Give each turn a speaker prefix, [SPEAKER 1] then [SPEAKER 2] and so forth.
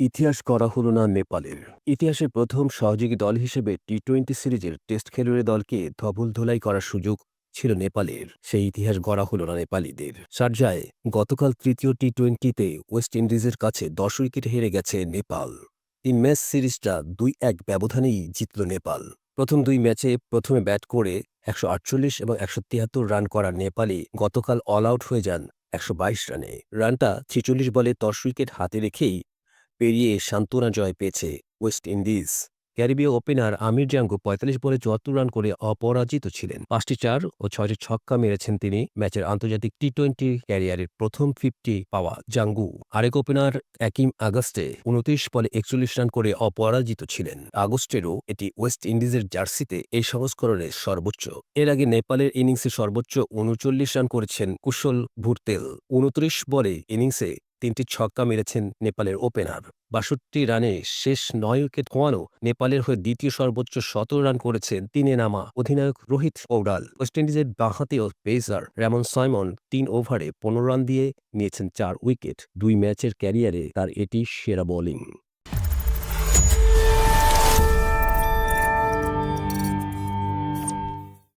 [SPEAKER 1] ইতিহাস করা হল না নেপালের। ইতিহাসে প্রথম সহযোগী দল হিসেবে টি টোয়েন্টি সিরিজের টেস্ট খেলুড়ে দলকে ধবল ধোলাই করার সুযোগ ছিল নেপালের। সেই ইতিহাস গড়া হল না নেপালিদের। সার্জায় গতকাল তৃতীয় টি টোয়েন্টিতে ওয়েস্ট ইন্ডিজের কাছে দশ উইকেট হেরে গেছে নেপাল। তিন ম্যাচ সিরিজটা দুই এক ব্যবধানেই জিতল নেপাল। প্রথম দুই ম্যাচে প্রথমে ব্যাট করে একশো আটচল্লিশ এবং একশো তিয়াত্তর রান করা নেপালি গতকাল অল আউট হয়ে যান একশো বাইশ রানে। রানটা ছেচল্লিশ বলে দশ উইকেট হাতে রেখেই পেরিয়ে সান্ত্বনা জয় পেয়েছে ওয়েস্ট ইন্ডিজ। ক্যারিবীয় ওপেনার আমির জাঙ্গু পঁয়তাল্লিশ বলে চুয়াত্তর রান করে অপরাজিত ছিলেন। পাঁচটি চার ও ছয়টি ছক্কা মেরেছেন তিনি ম্যাচের আন্তর্জাতিক টি টোয়েন্টি ক্যারিয়ারের প্রথম ফিফটি পাওয়া জাঙ্গু। আরেক ওপেনার একিম আগস্টে উনত্রিশ বলে একচল্লিশ রান করে অপরাজিত ছিলেন। আগস্টেরও এটি ওয়েস্ট ইন্ডিজের জার্সিতে এই সংস্করণের সর্বোচ্চ। এর আগে নেপালের ইনিংসে সর্বোচ্চ উনচল্লিশ রান করেছেন কুশল ভুরতেল। উনত্রিশ বলে ইনিংসে তিনটি ছক্কা মেরেছেন নেপালের ওপেনার। বাষট্টি রানে শেষ নয় উইকেট খোয়ানো নেপালের হয়ে দ্বিতীয় সর্বোচ্চ সতেরো রান করেছেন তিনে নামা অধিনায়ক রোহিত পৌডাল ওয়েস্ট ইন্ডিজের বাঁহাতি ও পেসার রেমন সাইমন তিন ওভারে পনেরো রান দিয়ে নিয়েছেন চার উইকেট। দুই ম্যাচের ক্যারিয়ারে তার এটি সেরা বোলিং।